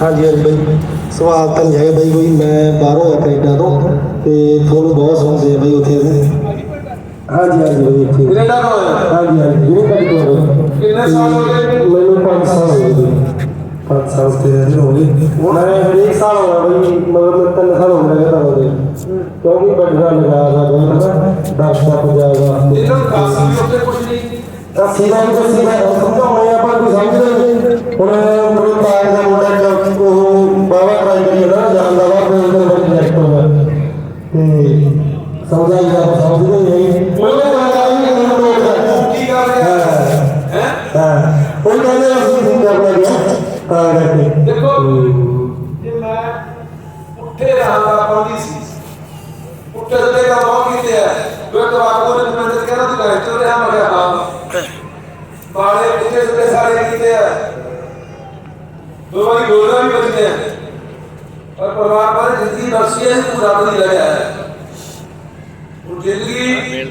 ਹਾਂਜੀ ਹਾਂਜੀ ਬਾਈ। ਸਵਾਲ ਤਾਂ ਨਹੀਂ ਹੈਗਾ ਬਾਈ ਕੋਈ ਮੈਂ ਬਾਹਰੋਂ ਆ ਕੈਨੇਡਾ ਤੋਂ ਤੇ ਤੁਹਾਨੂੰ ਬਹੁਤ ਸੁਣਦੇ ਆ ਬਾਈ ਉੱਥੇ। ਦੇ ਹਾਂਜੀ ਹਾਂਜੀ ਬਾਈ ਉੱਥੇ। ਕੈਨੇਡਾ ਤੋਂ ਆਇਆ। ਹਾਂਜੀ ਹਾਂਜੀ ਜਿਹੜੇ ਕੱਢ ਤੋਂ ਕਿੰਨੇ ਸਾਲ ਹੋ ਗਏ? ਮੈਨੂੰ 5 ਸਾਲ ਹੋ ਗਏ। 5 ਸਾਲ ਤੇ ਰਹਿ ਹੋ ਗਏ ਮੈਂ ਹਰੇਕ ਸਾਲ ਹੋਇਆ ਬਾਈ ਮਤਲਬ ਮੈਂ ਤਿੰਨ ਸਾਲ ਹੋ ਗਏ ਤਾਂ ਉਹਦੇ ਕਿਉਂਕਿ ਬੈਠਾ ਲਗਾ ਦਾ ਬਾਈ ਨਾ। ਦਰਸ਼ਾ ਪੰਜਾਬ ਵਾਸਤੇ ਇਹਨਾਂ ਵੀ ਉੱਥੇ ਕੁਝ ਨਹੀਂ। ਤਾਂ ਇਹ ਦੱਸੀ ਮੈਂ ਸਮਝਾਉਣੇ ਆਪਾਂ ਕੋਈ ਸਮਝਦੇ ਨਹੀਂ। ਹੁਣ ਮੇਰੇ ਪਾਰ ਦਾ ਮੁੰਡਾ ਜੋ ਉਹ ਬਾਬਾ ਟਰਾਈ ਕਰੀ ਨਾ ਜਾਂਦਾ ਵਾ ਕੋਈ ਉਹਦੇ ਬੜੀ ਲੈਕਟ ਹੋਇਆ ਤੇ ਸਮਝਾਈ ਦਾ ਸਮਝਦੇ ਨਹੀਂ ਉਹਨੇ ਕਹਾ ਕਿ ਮੈਨੂੰ ਲੋਕ ਕੀ ਕਰ ਰਿਹਾ ਹਾਂ ਹੈ ਹਾਂ ਉਹ ਕਹਿੰਦੇ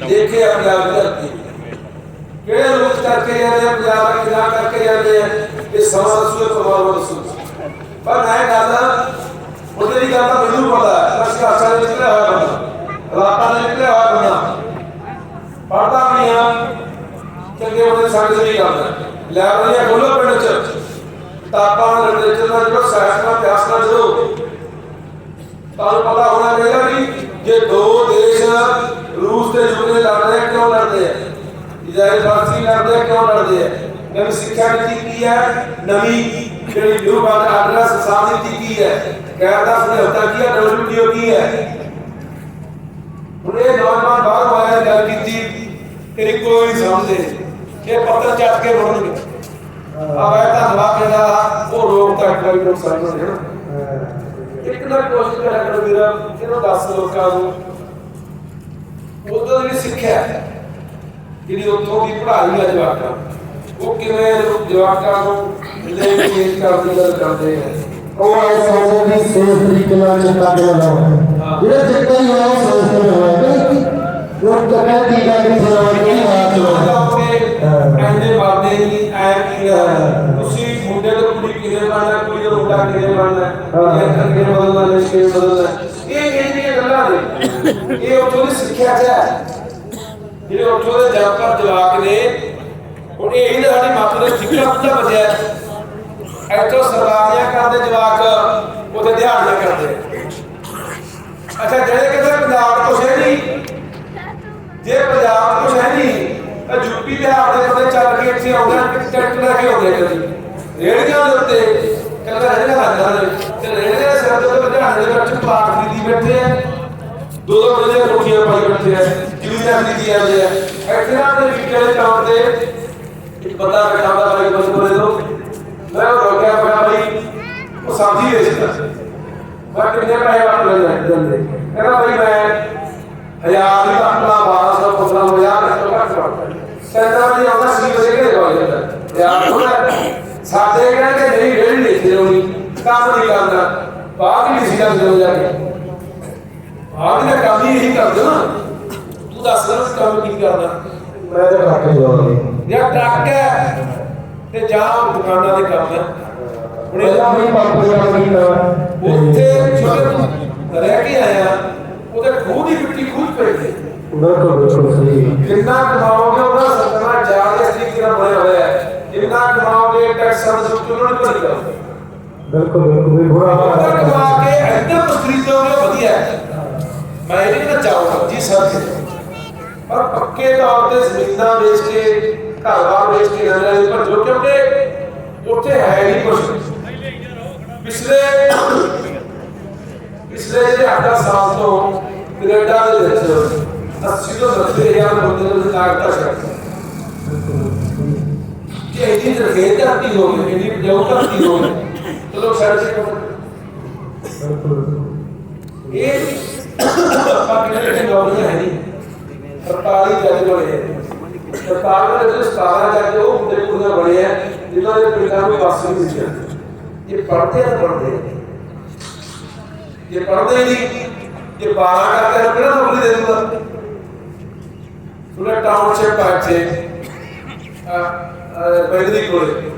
ਦੇਖੇ ਆਪਣੇ ਦੀ ਧਰਤੀ। ਕਿਹੜੇ ਰੂਪ ਕਰਕੇ ਜਾਂਦੇ ਆ? ਪੰਜਾਬ ਦਾ ਕਿਲਾ ਕਰਕੇ ਜਾਂਦੇ ਆ? ਇਹ ਸਮਾਂ ਦੱਸੂ, ਇਹ ਪਰਮਾਤਮਾ ਪਰ ਮੈਂ ਗੱਲ, ਉਹਦੇ ਦੀ ਗੱਲ ਮੈਨੂੰ ਪਤਾ ਹੈ ਮੈਂ ਸਿਆਸਤ ਦੇ ਨਿਕਲਿਆ ਹੋਇਆ ਬੰਦਾ ਰਾਤਾਂ ਦੇ ਨਿਕਲਿਆ ਹੋਇਆ ਬੰਦਾ। ਪੜਦਾ ਨਹੀਂ ਆ, ਚੰਗੇ ਉਹਦੇ ਸੰਗ ਨਹੀਂ ਕਰਦਾ ਲਾਇਬ੍ਰੇਰੀਆਂ ਖੋਲੋ ਪਿੰਡ ਚ। ਕਿਤਾਬਾਂ ਲਿਟਰੇਚਰ ਦਾ ਜਿਹੜਾ ਸਾਇੰਸ ਦਾ ਅਭਿਆਸ ਨਾਲ ਜੁੜੋ। ਤੁਹਾਨੂੰ ਪਤਾ ਹੋਣਾ ਚਾਹੀਦਾ ਵੀ ਜੇ ਦੋ ਦੇਸ਼ ਰੂਸ ਤੇ ਯੂਕਰੇਨ ਲੜ ਰਹੇ ਆ, ਕਿਉਂ ਲੜਦੇ ਆ? ਇਜ਼ਰਾਈਲ ਫਲਸਤੀਨ ਲੜਦੇ ਆ, ਕਿਉਂ ਲੜਦੇ ਆ? ਨਵੀਂ ਸਿੱਖਿਆ ਨੀਤੀ ਕੀ ਹੈ? ਨਵੀਂ ਜਿਹੜੀ ਨਿਊ ਵਰਲਡ ਆਰਡਰ ਸੰਸਾਰ ਨੀਤੀ ਕੀ ਹੈ? ਗੈਰ ਦਾ ਸਮਝੌਤਾ ਕੀ ਹੈ? ਡਬਲਯੂਟੀਓ ਕੀ ਹੈ? ਹੁਣ ਇਹ ਨੌਜਵਾਨ ਬਾਹਰ ਆਇਆ ਗੱਲ ਕੀਤੀ ਕਿ ਕੋਈ ਨਹੀਂ ਸਮਝਦੇ। ਕਿ ਪੱਤਰ ਚੱਕ ਕੇ ਮੁੜਨਗੇ ਆ ਵੈ ਧੰਨਵਾਦ ਜਿਹੜਾ ਉਹ ਰੋਕ ਤੱਕ ਕੋਈ ਲੋਕ ਸਮਝਦੇ ਹਨ ਇੱਕ ਨਾ ਕੋਸ਼ਿਸ਼ ਕਰਿਆ ਕਰੋ ਵੀਰਾ ਇਹਨੂੰ ਦੱਸ ਲੋਕਾਂ ਨੂੰ। ਉਦੋਂ ਦੀ ਸਿੱਖਿਆ ਜਿਹੜੀ ਉੱਥੋਂ ਦੀ ਪੜ੍ਹਾਈ ਹੈ ਜਵਾਕਾਂ ਉਹ ਕਿਵੇਂ ਜਵਾਕਾਂ ਨੂੰ ਜਿਹੜੇ ਚੇਂਜ ਕਰਨ ਦੀ ਗੱਲ ਕਰਦੇ ਆ ਉਹ ਆਏ ਸਮਝਦੇ ਵੀ ਸੇਫ ਤਰੀਕੇ ਨਾਲ ਕਿਵੇਂ ਲਾਉਣਾ ਜਿਹੜਾ ਚਿੱਟਾ ਹੀ ਹੋਇਆ ਉਹ ਸੋਚ ਕੇ ਹੋਇਆ। ਕਿ ਉਹ ਤਾਂ ਕਹਿੰਦੀ ਗੱਲ ਨਹੀਂ ਸੁਣਾ ਕਿਹੜੀ ਬਾਤ ਹੋਵੇ ਐਂਦੇ ਬਾਦੇ ਨਹੀਂ ਐ ਕੀ ਆ ਤੁਸੀਂ ਮੁੰਡੇ ਤੋਂ ਕੁੜੀ ਕਿਵੇਂ ਬਣਨਾ ਕੁੜੀ ਤੋਂ ਮੁੰਡਾ ਕਿਵੇਂ ਬਣਨਾ ਇਹ ਕਰਕੇ ਬਦਲਣਾ ਨਿਸ਼ਚੇ ਬਦਲਣਾ। ਇਹ ਇਹ ਦੀਆਂ ਗੱਲਾਂ ਨੇ? ਇਹ ਉੱਥੋਂ ਦੀ ਸਿੱਖਿਆ ਚ ਜਿਹੜੇ ਉੱਥੋਂ ਦੇ ਜਵਾਕਾਂ ਜਵਾਕ ਨੇ, ਹੁਣ ਇਹ ਹੀ ਸਾਡੀ ਮਾਤਰ ਦੇ ਸਿੱਖਿਆ ਪੁੱਛਾ ਬਚਿਆ ਇੱਥੋਂ ਸਰਦਾਰੀਆਂ ਕਰਦੇ ਜਵਾਕ, ਉੱਥੇ ਦਿਹਾੜੀਆਂ ਕਰਦੇ। ਅੱਛਾ, ਜਿਹੜੇ ਕਿਤੇ ਪੰਜਾਬ ਤੋਂ ਹੈ ਨਹੀਂ, ਜੇ ਪੰਜਾਬ ਤੋਂ ਹੈ ਨਹੀਂ, ਤਾਂ ਯੂਪੀ ਬਿਹਾਰ ਦੇ ਬੰਦੇ ਚੱਲ ਕੇ ਇੱਥੇ ਆਉਂਦੇ ਨੇ ਟਿਕਟ ਲੈ ਕੇ ਆਉਂਦੇ ਕਦੀ ਰੇੜੀਆਂ ਦੇ ਉੱਤੇ ਕਹਿੰਦਾ ਰੇੜੀਆਂ ਲੱਗਦਾ ਤੇ ਰੇੜੀਆਂ ਦੇ ਸਿਰ ਦੇ ਉੱਤੇ ਲੁਧਿਆਣੇ ਦੇ ਵਿੱਚ ਪਾਠ ਖਰੀਦੀ ਬੈਠੇ ਆ ਦੋ ਦੋ ਬੰਦੇ ਕੋਠੀਆਂ ਪਾਈ ਬੈਠੇ ਆ ਜਿਵੇਂ ਖਰੀਦੀ ਜਾਂਦੇ ਆ ਇੱਥੇ ਨਾ ਦੇ ਵਿਕੇ ਦੇ ਚੌਂਕ ਤੇ ਇੱਕ ਬੰਦਾ ਬੈਠਾ ਹੁੰਦਾ ਬਾਈ ਬੰਦ ਕੋਲੇ ਤੋਂ ਮੈਂ ਉਹ ਰੋਕਿਆ ਪਿਆ ਬਾਈ ਉਹ ਸਾਥੀ ਵੇਚਦਾ ਮੈਂ ਕਿੰਨੇ ਪੈਸੇ ਵਾਟ ਲੈ ਜਾਂਦੇ ਕਹਿੰਦਾ ਬਾਈ ਮੈਂ ਹਜ਼ਾਰ ਦੀ ਆਪਣਾ 1200 15 ਹਜ਼ਾਰ ਤੋਂ ਘੱਟ ਕਰਦਾ ਸੈਂਟਰ ਵਾਲੀ ਆਉਂਦਾ ਸੀ ਵਜੇ ਕਿਹੜੇ ਕੋਲ ਜਾਂਦਾ ਯਾਰ ਹੁਣ ਸਾਡੇ ਕਹਿੰਦੇ ਨਹੀਂ ਰੇੜੀ ਨਹੀਂ ਖਿਲਾਉਣੀ ਕੰਮ ਨਹੀਂ ਕਰਨਾ ਬਾਅਦ ਨਹੀਂ ਸੀ ਕਰਦੇ ਜਾ ਕੇ ਆਹ ਵੀ ਤਾਂ ਕੰਮ ਹੀ ਇਹੀ ਕਰਦੇ ਨਾ ਤੂੰ ਦੱਸ ਰਿਹਾ ਕੰਮ ਕੀ ਕਰਨਾ? ਮੈਂ ਤਾਂ ਕੱਟ ਜਾਉਂਦੀ ਯਾ ਟਰੱਕ ਹੈ ਤੇ ਜਾਂ ਦੁਕਾਨਾਂ ਦੇ ਕੰਮ ਹੈ। ਹੁਣ ਇਹ ਵੀ ਪੰਪ ਜਾਣ ਕੀਤਾ ਉੱਥੇ ਛੋਟੇ ਰਹਿ ਕੇ ਆਇਆ ਉਹਦੇ ਖੂਹ ਦੀ ਮਿੱਟੀ ਖੂਹ ਪਈ ਹੈ ਬਿਲਕੁਲ ਬਿਲਕੁਲ ਸਹੀ ਜਿੰਨਾ ਕਮਾਓਗੇ ਉਹਦਾ ਸਤਨਾ ਜਾਲ ਇਸ ਤਰੀਕੇ ਨਾਲ ਬਣਿਆ ਹੋਇਆ ਹੈ। ਜਿੰਨਾ ਕਮਾਓਗੇ ਟੈਕਸ ਸਰਵਿਸ ਉਹਨਾਂ ਨੂੰ ਭਰੀ ਜਾਓ ਬਿਲਕੁਲ ਬਿਲਕੁਲ ਵੀ ਬੁਰਾ ਹਾਲ ਹੈ। ਕਮਾ ਕੇ ਤੋਂ ਖਰੀਦੋਗੇ ਵਧੀਆ। ਮੈਂ ਇਹ ਨਹੀਂ ਚਾਹੂੰਗਾ ਜੀ ਸਰ। ਪਰ ਪੱਕੇ ਤੌਰ ਤੇ ਜ਼ਮੀਨਾਂ ਵੇਚ ਕੇ ਘਰ-ਬਾਰ ਵੇਚ ਕੇ ਰਹਿਣਾ ਪਰ ਜੋ ਕਿਉਂਕਿ ਉੱਥੇ ਹੈ ਨਹੀਂ ਕੁਝ ਪਿਛਲੇ ਪਿਛਲੇ ਜਿਹੜੇ 8 ਸਾਲ ਤੋਂ ਕੈਨੇਡਾ ਦੇ ਵਿੱਚ 80 ਤੋਂ 90 ਹਜ਼ਾਰ ਬੰਦੇ ਨੂੰ ਲਾਗਤਾ ਸ਼ਕਤੀ ਜੇ ਇਹਦੀ ਰਖੇ ਧਰਤੀ ਹੋ ਗਈ ਇਹਦੀ ਜੋ ਧਰਤੀ ਹੋ ਗਈ। ਚਲੋ ਸਾਡੇ ਸੇ ਇਹ ਪਾਕਿਸਤਾਨ ਦੇ ਲੋਕ ਹੈ ਨਹੀਂ। ਸਰਕਾਰੀ ਜੱਜ ਬਣੇ ਸਰਕਾਰ ਦੇ ਵਿੱਚ 17 ਜੱਜ ਉਹ ਹੁੰਦੇ ਕੁੜੀਆਂ ਬਣੇ ਆ, ਜਿਨ੍ਹਾਂ ਦੇ ਪਿੰਡਾਂ ਕੋਈ ਵਾਸ ਨਹੀਂ ਸੀ ਇਹ ਪੜ੍ਹਦੇ ਆ ਪੜ੍ਹਦੇ ਇਹ ਪੜ੍ਹਦੇ ਨਹੀਂ ਇਹ 12 ਕਰਕੇ ਨਾ ਕਿਹੜਾ ਨੌਕਰੀ ਦੇ ਦੂਗਾ? ਸੁਣਾ ਟਾਊਨਸ਼ਿਪ ਆ ਇੱਥੇ। ਬੈਗਦੀ ਕੋਲੇ।